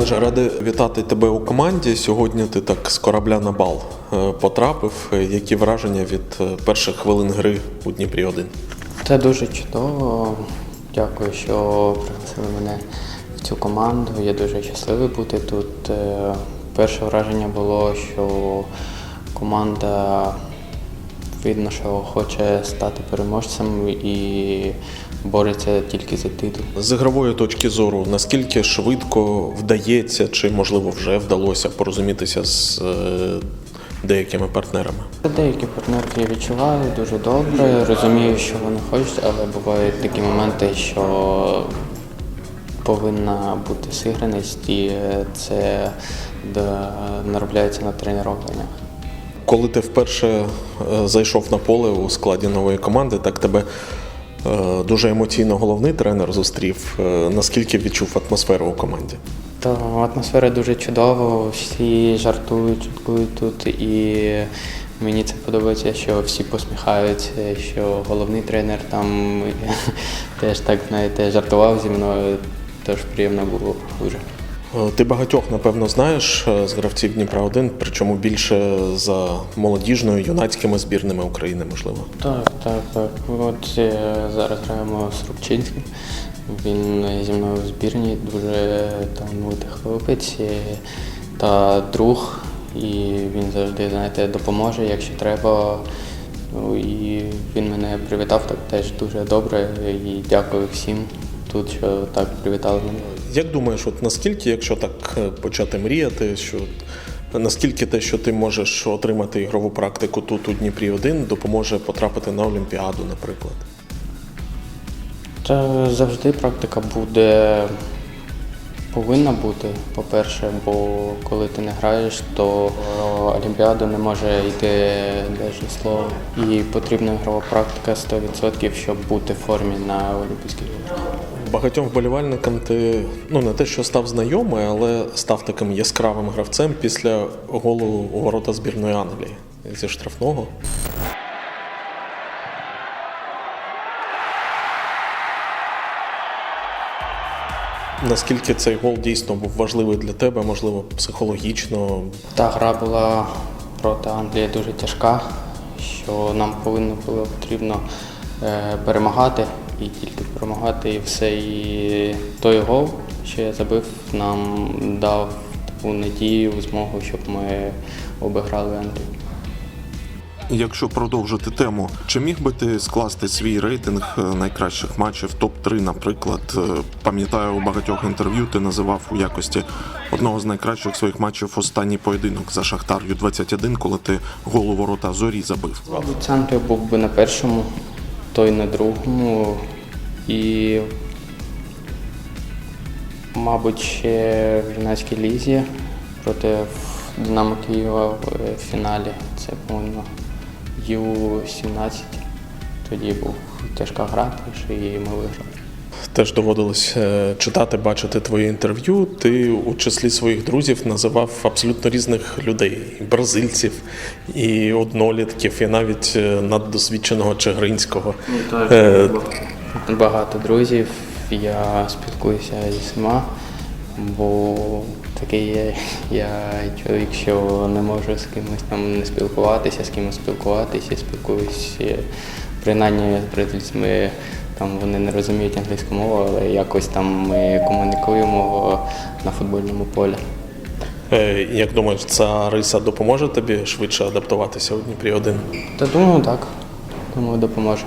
Олеже, ради вітати тебе у команді. Сьогодні ти так з корабля на бал е, потрапив. Які враження від е, перших хвилин гри у Дніпрі 1 Це дуже чудово. Дякую, що пригласили мене в цю команду. Я дуже щасливий бути тут. Е, Перше враження було, що команда видно, що хоче стати переможцем і бореться тільки за титул. З ігрової точки зору, наскільки швидко вдається, чи можливо вже вдалося порозумітися з е, деякими партнерами? Деякі партнерки я відчуваю дуже добре, розумію, що вони хочуть, але бувають такі моменти, що повинна бути сиграність, і це наробляється на тренуваннях. Коли ти вперше е, зайшов на поле у складі нової команди, так тебе е, дуже емоційно головний тренер зустрів. Е, Наскільки відчув атмосферу у команді? Та атмосфера дуже чудова, всі жартують, чуткують тут, і мені це подобається, що всі посміхаються, що головний тренер там теж так знаєте, жартував зі мною, тож приємно було дуже. Е, Ти багатьох, напевно, знаєш е, з гравців Дніпра 1 причому більше за молодіжною юнацькими збірними України, можливо. Так, так, так. От е, зараз граємо з Рубчинським. Він зі мною в збірні, дуже талановитий хлопець та друг. І він завжди, знаєте, допоможе, якщо треба. Ну, і він мене привітав так теж дуже добре. І дякую всім тут, що так привітали мене. Як думаєш, от наскільки, якщо так е, почати мріяти, що наскільки те, що ти можеш отримати ігрову практику тут у Дніпрі 1 допоможе потрапити на Олімпіаду, наприклад? Та завжди практика буде повинна бути, по-перше, бо коли ти не граєш, то Олімпіаду не може йти навіть слово. І потрібна ігрова практика 100%, щоб бути в формі на Олімпійських іграх. Багатьом вболівальникам ти ну не те, що став знайомий, але став таким яскравим гравцем після голу у ворота збірної Англії зі штрафного. Наскільки цей гол дійсно був важливий для тебе, можливо, психологічно, Та гра була проти Англії дуже тяжка, що нам повинно було потрібно е, перемагати і тільки перемагати, і все. І той гол, що я забив, нам дав таку надію, змогу, щоб ми обіграли Англію. Якщо продовжити тему, чи міг би ти скласти свій рейтинг е, найкращих матчів топ-3, наприклад, Е, пам'ятаю у багатьох інтерв'ю ти називав у якості одного з найкращих своїх матчів останній поєдинок за Шахтар Ю-21, коли ти гол у ворота зорі забив. Центр був би на першому, той на другому. І, мабуть, ще в юнацькій лізі проти Динамо Києва в фіналі. Це, по-моєму, Ю-17. Тоді був тяжка гра, і ми виграли. Теж доводилось е, читати, бачити твої інтерв'ю. Ти у числі своїх друзів називав абсолютно різних людей: і бразильців, і однолітків, і навіть е, наддосвідченого Чигринського. Е, Багато друзів. Я спілкуюся зі всіма, бо такий є я чоловік, що не можу з кимось там не спілкуватися, з кимось спілкуватися, спілкуюся. Принаймні з бразильцями там вони не розуміють англійську мову, але якось там ми комунікуємо на футбольному полі. е, Як думаєш, ця риса допоможе тобі швидше адаптуватися у Дніпрі 1 Та думаю, так. Думаю, допоможе.